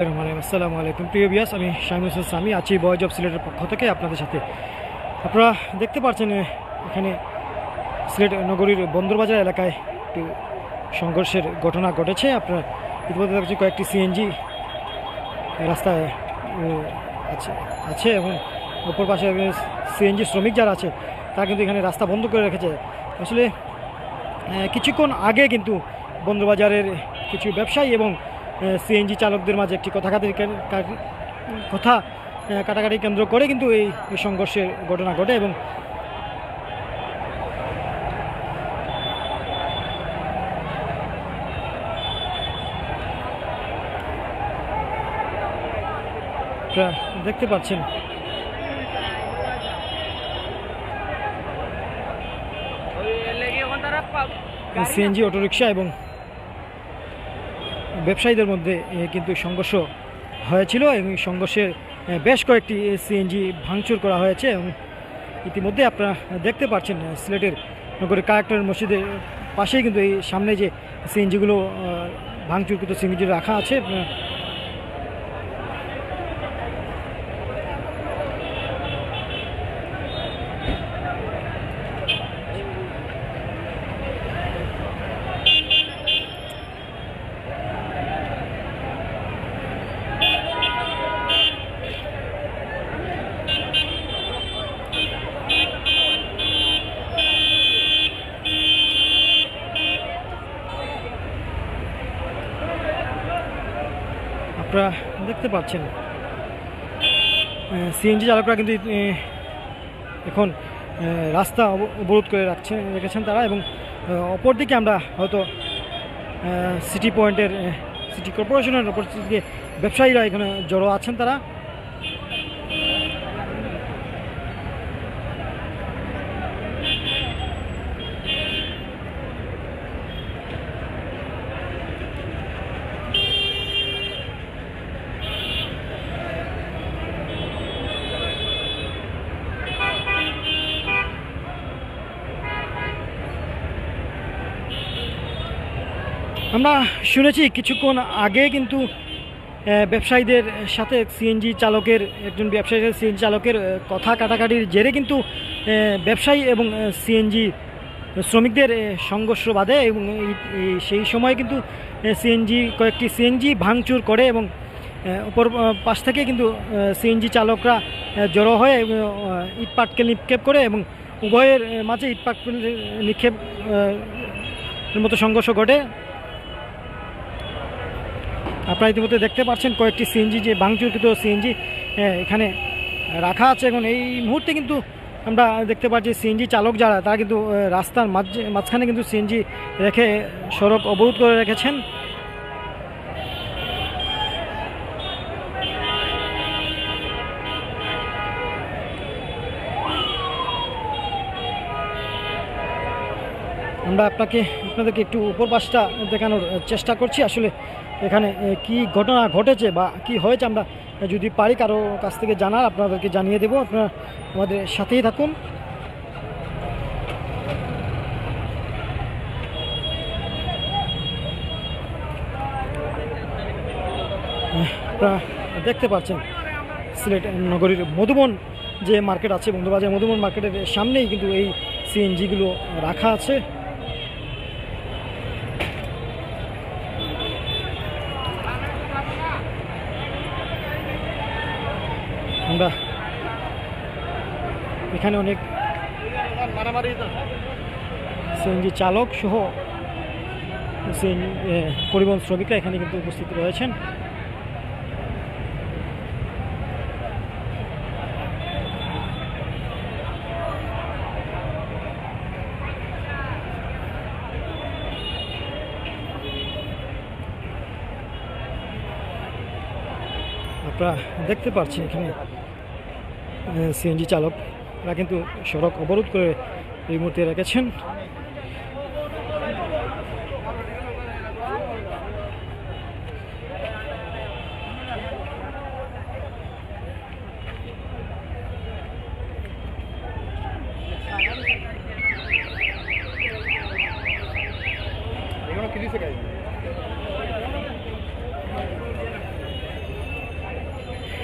আসসালামু আলাইকুম। প্রিয় বিয়াস আমি শাহিম হোসেন আছি বয়েজ অফ সিলেটের পক্ষ থেকে আপনাদের সাথে। আপনারা দেখতে পাচ্ছেন এখানে সিলেট নগরীর বন্দরবাজার এলাকায় একটু সংঘর্ষের ঘটনা ঘটেছে। আপনারা ইতিমধ্যে দেখছেন কয়েকটি সিএনজি রাস্তায় আছে আছে এবং অপর পাশে সিএনজি শ্রমিক যারা আছে, তারা কিন্তু এখানে রাস্তা বন্ধ করে রেখেছে। আসলে কিছুক্ষণ আগে কিন্তু বন্দরবাজারের কিছু ব্যবসায়ী এবং সিএনজি চালকদের মাঝে একটি কথা কথা কাটাকাটি কেন্দ্র করে কিন্তু এই এই সংঘর্ষের ঘটনা ঘটে এবং দেখতে পাচ্ছেন। সিএনজি অটোরিকশা এবং ব্যবসায়ীদের মধ্যে কিন্তু সংঘর্ষ হয়েছিল এবং সংঘর্ষে বেশ কয়েকটি সিএনজি ভাঙচুর করা হয়েছে এবং ইতিমধ্যে আপনারা দেখতে পাচ্ছেন সিলেটের নগরের কালেক্টর মসজিদের পাশেই কিন্তু এই সামনে যে সিএনজিগুলো ভাঙচুরকৃত সিএনজি রাখা আছে আপনারা দেখতে পাচ্ছেন। সিএনজি চালকরা কিন্তু এখন রাস্তা অবরোধ করে রাখছে, রেখেছেন তারা এবং অপরদিকে আমরা হয়তো সিটি পয়েন্টের সিটি কর্পোরেশনের অপর দিকে ব্যবসায়ীরা এখানে জড়ো আছেন তারা। আমরা শুনেছি কিছুক্ষণ আগে কিন্তু ব্যবসায়ীদের সাথে সিএনজি চালকের একজন ব্যবসায়ী সিএনজি চালকের কথা কাটাকাটির জেরে কিন্তু ব্যবসায়ী এবং সিএনজি শ্রমিকদের সংঘর্ষ বাধে এবং সেই সময় কিন্তু সিএনজি কয়েকটি সিএনজি ভাঙচুর করে এবং আহ, পাশ থেকে কিন্তু সিএনজি চালকরা জড়ো হয়ে এবং, আহ, ইট পাটকেল নিক্ষেপ করে এবং উভয়ের মাঝে ইট পাটকেল নিক্ষেপ মতো সংঘর্ষ ঘটে। আপনারা ইতিমধ্যে দেখতে পাচ্ছেন কয়েকটি সিএনজি, যে ভাঙচুরকৃত সিএনজি এখানে রাখা আছে এখন এই মুহূর্তে কিন্তু আমরা দেখতে পাচ্ছি সিএনজি চালক যারা, তারা কিন্তু রাস্তার মাঝ- মাঝখানে কিন্তু সিএনজি রেখে সড়ক অবরোধ করে রেখেছেন। আমরা আপনাকে, আপনাদেরকে একটু উপর পাশটা দেখানোর চেষ্টা করছি। আসলে এখানে কি ঘটনা ঘটেছে বা কি হয়েছে আমরা যদি পারি কারও কাছ থেকে জানার, আপনাদেরকে জানিয়ে দেবো। আপনারা আমাদের সাথেই থাকুন। দেখতে পাচ্ছেন, সিলেট নগরীর মধুবন যে মার্কেট আছে, বন্ধুবাজার মধুবন মার্কেটের সামনেই কিন্তু এই সিএনজিগুলো রাখা আছে। আমরা এখানে অনেক সিএনজি চালক সহ পরিবহন শ্রমিকরা এখানে কিন্তু উপস্থিত রয়েছেন। আপনারা দেখতে পাচ্ছেন এখানে সিএনজি চালকরা কিন্তু সড়ক অবরোধ করে এই মুহূর্তে রেখেছেন।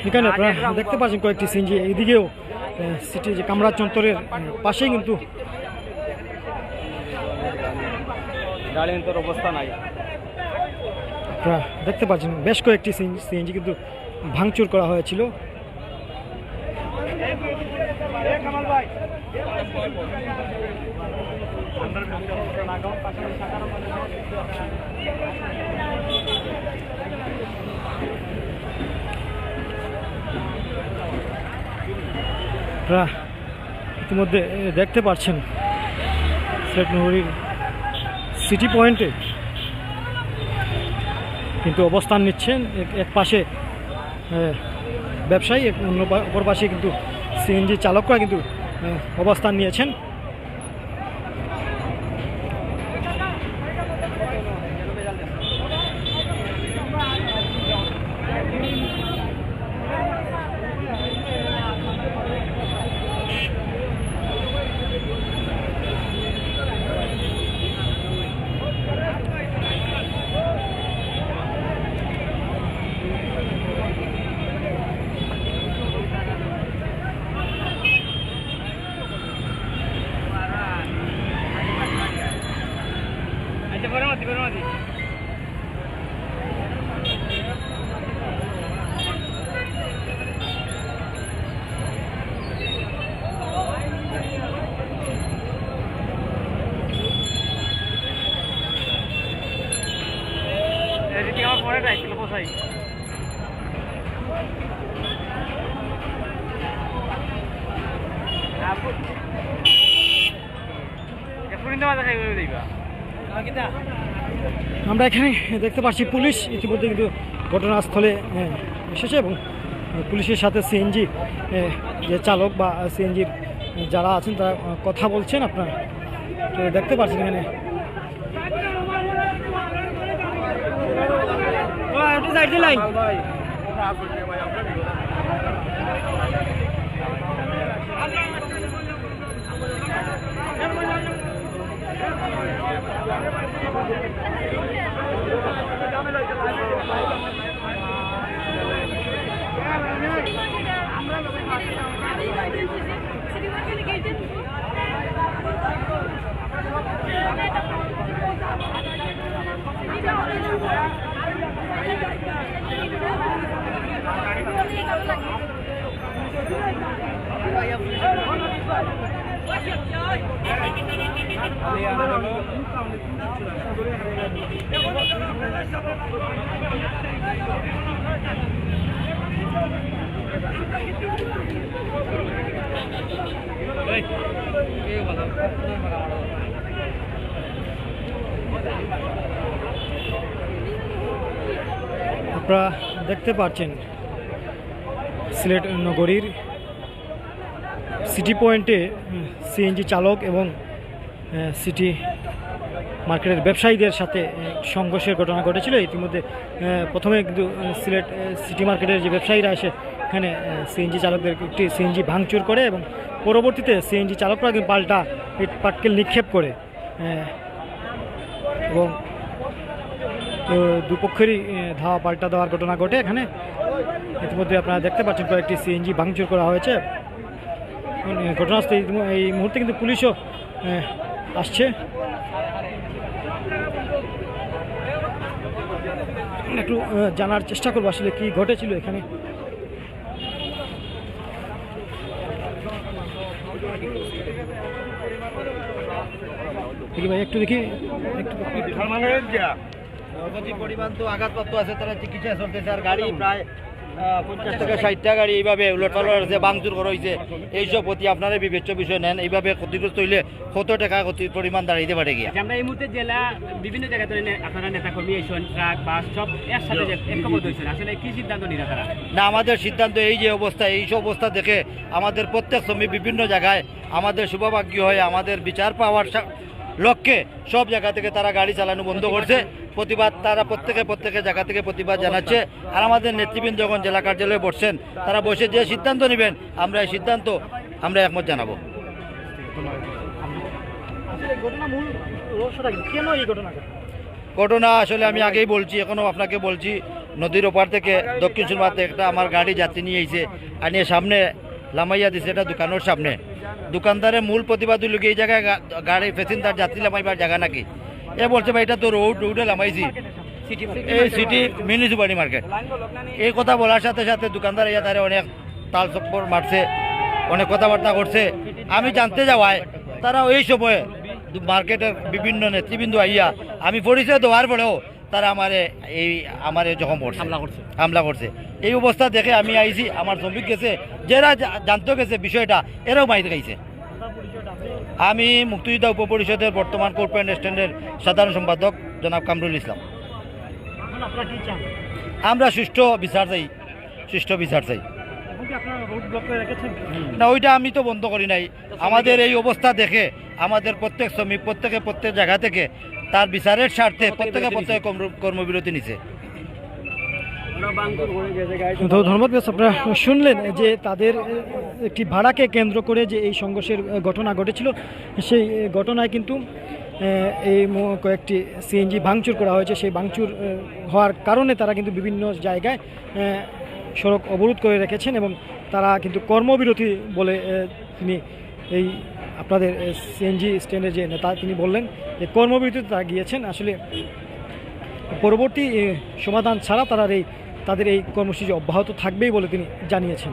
এখানে আপনারা দেখতে পাচ্ছেন কয়েকটি সিএনজি এইদিকেও সিটি যে কামরা চন্তরের পাশেই কিন্তু অবস্থা নাই। আপনারা দেখতে পাচ্ছেন বেশ কয়েকটি সিএনজি কিন্তু ভাঙচুর করা হয়েছিল। আপনারা ইতিমধ্যে দেখতে পাচ্ছেন সেটনগরীর সিটি পয়েন্টে কিন্তু অবস্থান নিচ্ছেন। এক- পাশে ব্যবসায়ী অন্য অপর পাশে কিন্তু সিএনজি চালকরা কিন্তু অবস্থান নিয়েছেন। আমরা এখানে দেখতে পাচ্ছি পুলিশ, ইতিমধ্যে কিন্তু ঘটনাস্থলে এসেছে এবং পুলিশের সাথে সিএনজি যে চালক বা সিএনজির যারা আছেন, তারা কথা বলছেন আপনারা। তো দেখতে পাচ্ছেন এখানে লাইন Hey, hey, আপনারা দেখতে পাচ্ছেন সিলেট নগরীর সিটি পয়েন্টে সিএনজি চালক এবং সিটি মার্কেটের ব্যবসায়ীদের সাথে সংঘর্ষের ঘটনা ঘটেছিল। ইতিমধ্যে প্রথমে কিন্তু সিলেট সিটি মার্কেটের যে ব্যবসায়ীরা এসে এখানে সিএনজি চালকদের একটি সিএনজি ভাঙচুর করে এবং পরবর্তীতে সিএনজি চালকরা কিন্তু পাল্টা পাটকেল নিক্ষেপ করে এবং তো দুপক্ষেরই ধাওয়া পাল্টা দেওয়ার ঘটনা ঘটে এখানে। ইতিমধ্যে আপনারা দেখতে পাচ্ছেন কয়েকটি সিএনজি ভাঙচুর করা হয়েছে। ঘটনাস্থলে এই মুহূর্তে কিন্তু পুলিশও আসছে। একটু জানার চেষ্টা করব আসলে কি ঘটেছিল এখানে। একটু দেখি। একটু নগদী পরিমাণ তো আঘাতপ্রাপ্ত আছে তারা চিকিৎসা চলতেছে আর গাড়ি প্রায় পঞ্চাশ থেকে ষাটটা গাড়ি এইভাবে আছে বাংচুর করা হয়েছে। এইসব প্রতি আপনারা বিবেচ্য বিষয় নেন এইভাবে ক্ষতিগ্রস্ত হইলে কত টাকা ক্ষতির পরিমাণ দাঁড়াইতে পারে গিয়া। আচ্ছা, আমরা এই মুহূর্তে জেলা বিভিন্ন জায়গায় ধরে আপনারা নেতা কর্মী ট্রাক বাস সব একসাথে ঐক্যবদ্ধ হয়েছেন। আসলে কি সিদ্ধান্ত তারা? না আমাদের সিদ্ধান্ত এই যে অবস্থা এই সব অবস্থা দেখে আমাদের প্রত্যেক শ্রমিক বিভিন্ন জায়গায় আমাদের শুভভাগ্য হয়ে আমাদের বিচার পাওয়ার লক্ষ্যে সব জায়গা থেকে তারা গাড়ি চালানো বন্ধ করছে। প্রতিবাদ, তারা প্রত্যেকে প্রত্যেকের জায়গা থেকে প্রতিবাদ জানাচ্ছে। আর আমাদের নেতৃবৃন্দ যখন জেলা কার্যালয়ে বসছেন, তারা বসে যে সিদ্ধান্ত নেবেন, আমরা এই সিদ্ধান্ত, আমরা একমত জানাব। ঘটনা আসলে আমি আগেই বলছি এখনও আপনাকে বলছি, নদীর ওপার থেকে দক্ষিণ সুরমাতে একটা আমার গাড়ি যাত্রী নিয়ে আইছে আনিয়ে সামনে লামাইয়া দিছে এটা দোকানের সামনে। দোকানদারের মূল প্রতিবাদ হইল এই জায়গায় গাড়ি প্যাসেঞ্জার যাত্রী লামাইবার জায়গা নাকি? এ বলছে ভাই এটা তো রোড রোডে লামাইছি এই সিটি মিউনিসিপালিটি মার্কেট এই কথা বলার সাথে সাথে দোকানদার ইয়া তারে অনেক তাল চপ্পর মারছে অনেক কথাবার্তা করছে। আমি জানতে যাওয়ায় তারা ওই সময়ে মার্কেটের বিভিন্ন নেতৃবৃন্দ আইয়া আমি পরিচয় দেওয়ার পরেও তারা আমারে এই আমারে হামলা করছে। হামলা করছে। এই অবস্থা দেখে আমি আইছি আমার শ্রমিক গেছে যারা জানতে গেছে বিষয়টা এরাও মাইতে গাইছে আমি মুক্তিযোদ্ধা উপপরিষদের বর্তমান কর্পোরেট স্ট্যান্ডের সাধারণ সম্পাদক জনাব কামরুল ইসলাম। আমরা সুষ্ঠু বিচার চাই সুষ্ঠু বিচার চাই। না ওইটা আমি তো বন্ধ করি নাই। আমাদের এই অবস্থা দেখে আমাদের প্রত্যেক শ্রমিক প্রত্যেকে প্রত্যেক জায়গা থেকে তার বিচারের স্বার্থে প্রত্যেকে প্রত্যেকে কর্ম- কর্মবিরতি নিছে। তো ধন্যবাদ আপনারা শুনলেন যে তাদের একটি ভাড়াকে কেন্দ্র করে যে এই সংঘর্ষের ঘটনা ঘটেছিল। সেই ঘটনায় কিন্তু এই কয়েকটি সিএনজি ভাঙচুর করা হয়েছে। সেই ভাঙচুর হওয়ার কারণে তারা কিন্তু বিভিন্ন জায়গায় সড়ক অবরোধ করে রেখেছেন এবং তারা কিন্তু কর্মবিরতি বলে তিনি এই আপনাদের সিএনজি স্ট্যান্ডের যে নেতা তিনি বললেন, যে কর্মবিরতিতে তারা গিয়েছেন। আসলে পরবর্তী সমাধান ছাড়া তারা এই তাদের এই কর্মসূচি অব্যাহত থাকবেই বলে তিনি জানিয়েছেন।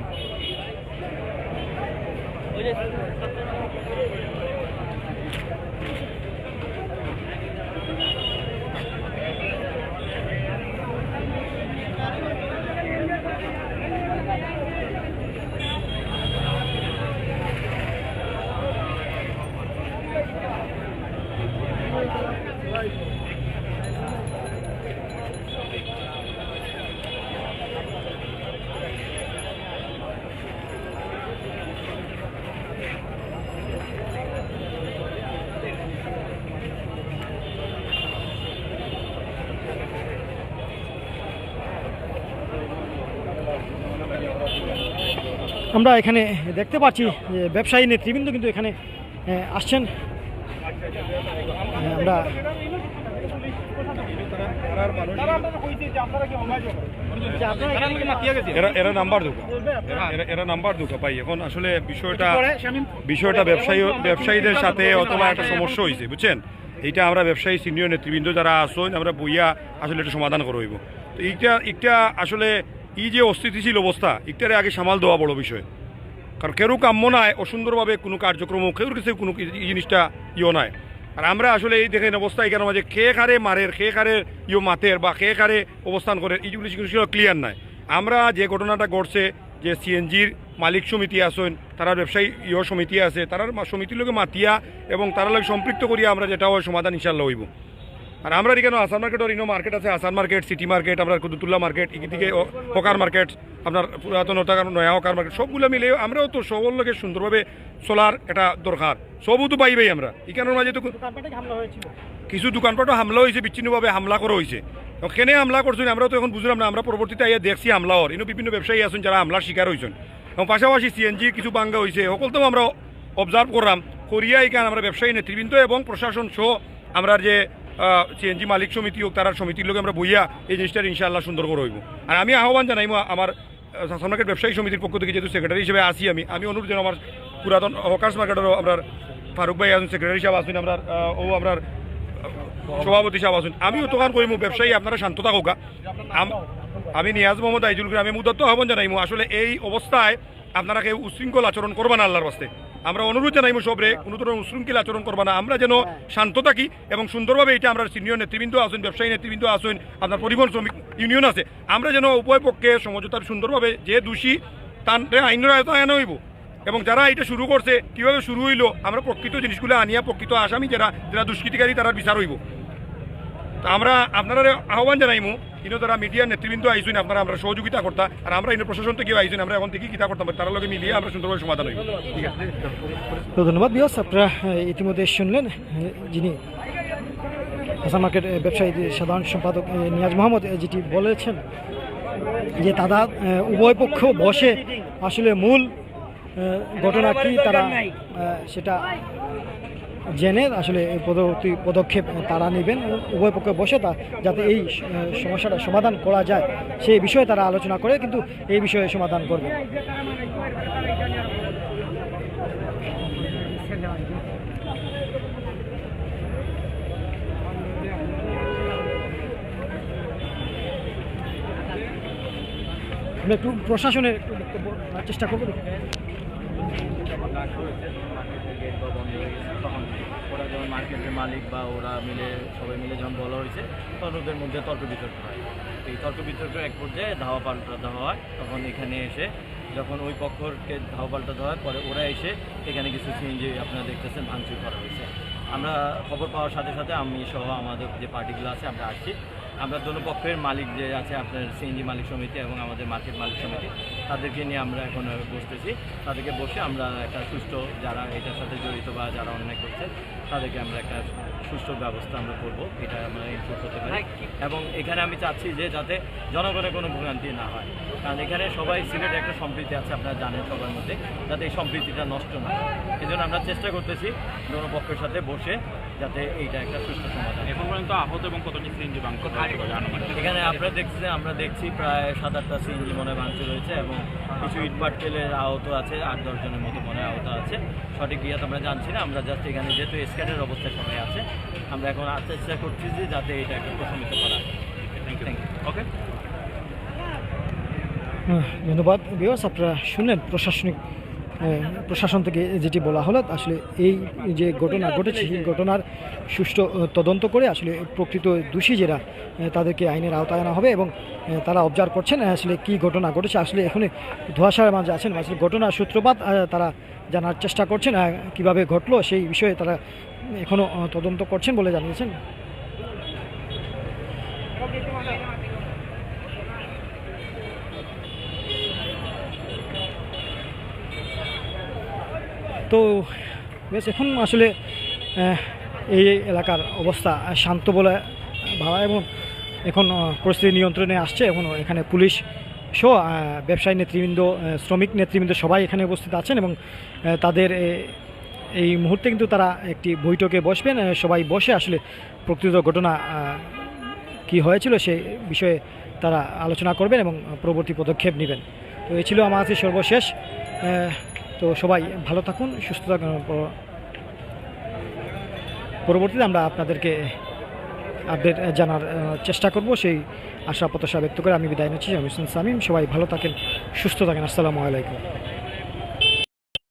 আমরা এখানে দেখতে পাচ্ছি যে ব্যবসায়ী নেতৃবৃন্দ কিন্তু এখানে আসছেন। আমরা এরা নাম্বার দুকা এরা নাম্বার দুকা পাই এখন আসলে বিষয়টা বিষয়টা ব্যবসায়ী ব্যবসায়ীদের সাথে অথবা একটা সমস্যা হয়েছে বুঝছেন? এইটা আমরা ব্যবসায়ী সিনিয়র নেতৃবৃন্দ যারা আসুন আমরা বইয়া আসলে এটা সমাধান করা হইব। তো এইটা একটা আসলে এই যে অস্থিতিশীল অবস্থা একটারে আগে সামাল দেওয়া বড় বিষয়। কারণ কেউ কাম্য নাই অসুন্দরভাবে কোনো কার্যক্রম কেউর কিছু কোনো জিনিসটা ইয়ে নাই। আর আমরা আসলে এই দেখেন অবস্থা এখানে মাঝে খে খারে মারের খে খারে ইয়ে মাতের, বা খে খারে অবস্থান করে, এই জিনিসগুলো ক্লিয়ার নাই। আমরা যে ঘটনাটা ঘটছে, যে সিএনজির মালিক সমিতি আছেন, তারা ব্যবসায়ী ইয় সমিতি আছে তারার মা- সমিতির লোকে মাতিয়া এবং তারা লোক সম্পৃক্ত করিয়া আমরা যেটা হয় সমাধান ইনশাল্লাহ হইব। আর আমরা এখানে আসান মার্কেটের ইনো মার্কেট আছে আসান মার্কেট সিটি মার্কেট আপনার কুতুতুল্লা মার্কেট এদিকে ও- হকার মার্কেট আপনার পুরাতন হকার নয়া হকার মার্কেট সবগুলো মিলে আমরাও তো সবর লোকে সুন্দরভাবে চলার এটা দরকার। সবও তো পাইবেই আমরা। এখানের মাঝে তো কিছু দোকানপাটও হামলা হয়েছে বিচ্ছিন্নভাবে হামলা করা হয়েছে। কেনে হামলা করছেন আমরা তো এখন বুঝলাম না আমরা পরবর্তীতে আইয়া দেখছি হামলা হর ইনো বিভিন্ন ব্যবসায়ী আছেন যারা হামলার শিকার হয়েছেন। এবং পাশাপাশি সিএনজি কিছু বাঙ্গা হয়েছে সকলতেও আমরা অবজার্ভ করলাম। করিয়া এখানে আমরা ব্যবসায়ী নেতৃবৃন্দ এবং প্রশাসন সহ আমরা যে সিএনজি মালিক সমিতি হোক তারা সমিতির লোক আমরা বইয়া এই জিনিসটা ইনশাআল্লাহ সুন্দর করে হইব। আর আমি আহ্বান জানাই আমার সাসন মার্কেট ব্যবসায়ী সমিতির পক্ষ থেকে যেহেতু সেক্রেটারি হিসেবে আসি আমি আমি অনুরোধ জানাই আমার পুরাতন হকার্স মার্কেটেরও আপনার ফারুক ভাই আসুন সেক্রেটারি সাহেব আসুন আপনার ও আপনার সভাপতি সাহেব আসুন আমিও তোকান করিম ব্যবসায়ী, আপনারা শান্ত থাকুকা আম- নিয়াজ মোহাম্মদ আইজুল আমি মুদত্ত আহ্বান জানাইমু। আসলে এই অবস্থায় আপনারা কেউ উশৃঙ্খল আচরণ করবা না আল্লাহর বাস্তে আমরা অনুরোধ জানাইমু সবরে কোনো ধরনের উশৃঙ্খল আচরণ করবা না। আমরা যেন শান্ত থাকি এবং সুন্দরভাবে এটা আমরা সিনিয়র নেতৃবৃন্দ আছেন ব্যবসায়ী নেতৃবৃন্দ আসুন আপনার পরিবহন শ্রমিক ইউনিয়ন আছে আমরা যেন উভয় পক্ষে সমঝোতার সুন্দরভাবে যে দোষী তার আইনের আয়তায়ন হইব। এবং যারা এটা শুরু করছে কীভাবে শুরু হইল আমরা প্রকৃত জিনিসগুলো আনিয়া প্রকৃত আসামি যারা যারা দুষ্কৃতিকারী তারা বিচার হইব। তা আমরা আপনারা আহ্বান জানাইমু কিন্তু তারা মিডিয়ার নেতৃবৃন্দ আইসুন, আপনারা আমরা সহযোগিতা করতা, আর আমরা ইনো প্রশাসন থেকে আইসুন, আমরা এখন থেকে কিতা করতাম তারা লগে মিলিয়ে আমরা সুন্দরভাবে সমাধান হইব। ঠিক আছে তো ধন্যবাদ বিয়স আপনারা ইতিমধ্যে শুনলেন যিনি হাসান মার্কেট ব্যবসায়ী, সাধারণ সম্পাদক নিয়াজ মোহাম্মদ যেটি বলেছেন যে তারা উভয় পক্ষ বসে আসলে মূল ঘটনা কি, তারা সেটা জেনে আসলে পরবর্তী পদক্ষেপ তারা নেবেন উভয় পক্ষে বসে তা যাতে এই সমস্যাটা সমাধান করা যায়, সেই বিষয়ে তারা আলোচনা করে কিন্তু এই বিষয়ে সমাধান করবে। একটু প্রশাসনের চেষ্টা একটু বক্তব্য নেওয়ার চেষ্টা করব তখন ওরা যখন মার্কেটের মালিক বা ওরা মিলে, সবাই মিলে যখন বলা হয়েছে, তখন ওদের মধ্যে তর্ক বিতর্ক হয়। এই তর্ক বিতর্ক এক পর্যায়ে ধাওয়া পাল্টা দেওয়া হয়, তখন এখানে এসে যখন ওই পক্ষকে ধাওয়া পাল্টা দেওয়া হয়, পরে ওরা এসে এখানে কিছু সিএনজি আপনারা দেখতেছেন, ভাঙচুর করা হয়েছে। আমরা খবর পাওয়ার সাথে সাথে আমি সহ আমাদের যে পার্টিগুলো আছে, আমরা আসছি। আমরা দোনো পক্ষের মালিক যে আছে, আপনার সিএনজি মালিক সমিতি এবং আমাদের মার্কেট মালিক সমিতি তাদেরকে নিয়ে আমরা এখন বসতেছি। তাদেরকে বসে আমরা একটা সুষ্ঠু যারা এটার সাথে জড়িত বা যারা অন্যায় করছে তাদেরকে আমরা একটা সুষ্ঠু ব্যবস্থা আমরা করব এটা আমরা ইনশোর করতে পারি। এবং এখানে আমি চাচ্ছি যে যাতে জনগণের কোনো ভোগান্তি না হয়। কারণ এখানে সবাই সিলেটে একটা সম্প্রীতি আছে আপনারা জানেন সবার মধ্যে যাতে এই সম্প্রীতিটা নষ্ট না হয়। এই জন্য আমরা চেষ্টা করতেছি দোনো পক্ষের সাথে বসে যাতে এইটা একটা সুস্থ পর্যন্ত আহত এবং কতটি সিএনজি ভাঙচুর এখানে আপনারা দেখছেন আমরা দেখছি প্রায় সাত আটটা সিএনজি মনে ভাঙচুর হয়েছে এবং কিছু ইটপাট তেলের আহত আছে আট দশজনের মতো মনে আহত আছে। সঠিক ইয়ে তো আমরা জানছি না আমরা জাস্ট এখানে যেহেতু স্ক্যাটের অবস্থায় সবাই আছে আমরা এখন আর চেষ্টা করছি যে যাতে এটা একটু প্রশমিত করা হয় থ্যাংক ইউ ওকে ধন্যবাদ। বিয়স আপনারা শুনলেন প্রশাসনিক প্রশাসন থেকে যেটি বলা হলো, আসলে এই যে ঘটনা ঘটেছে সেই ঘটনার সুষ্ঠু তদন্ত করে আসলে প্রকৃত দোষী যারা তাদেরকে আইনের আওতায় আনা হবে এবং তারা অবজার্ভ করছেন আসলে কি ঘটনা ঘটেছে, আসলে এখানে ধোয়াশার মাঝে আছেন আসলে ঘটনার সূত্রপাত তারা জানার চেষ্টা করছেন কীভাবে ঘটলো, সেই বিষয়ে তারা এখনও তদন্ত করছেন বলে জানিয়েছেন। তো বেশ, এখন আসলে এই এলাকার অবস্থা শান্ত বলে ভাবা এবং এখন পরিস্থিতি নিয়ন্ত্রণে আসছে এখন এখানে পুলিশ সহ ব্যবসায়ী নেতৃবৃন্দ শ্রমিক নেতৃবৃন্দ সবাই এখানে উপস্থিত আছেন এবং তাদের এই মুহূর্তে কিন্তু তারা একটি বৈঠকে বসবেন সবাই বসে আসলে প্রকৃত ঘটনা কি হয়েছিল সে বিষয়ে তারা আলোচনা করবেন এবং পরবর্তী পদক্ষেপ নেবেন। তো এই ছিল আমার সর্বশেষ তো সবাই ভালো থাকুন, সুস্থ থাকুন পরবর্তীতে আমরা আপনাদেরকে আপডেট জানার চেষ্টা করব। সেই আশা প্রত্যাশা ব্যক্ত করে আমি বিদায় নিচ্ছি। আমি সামিম। সবাই ভালো থাকেন, সুস্থ থাকেন। আসসালামু আলাইকুম।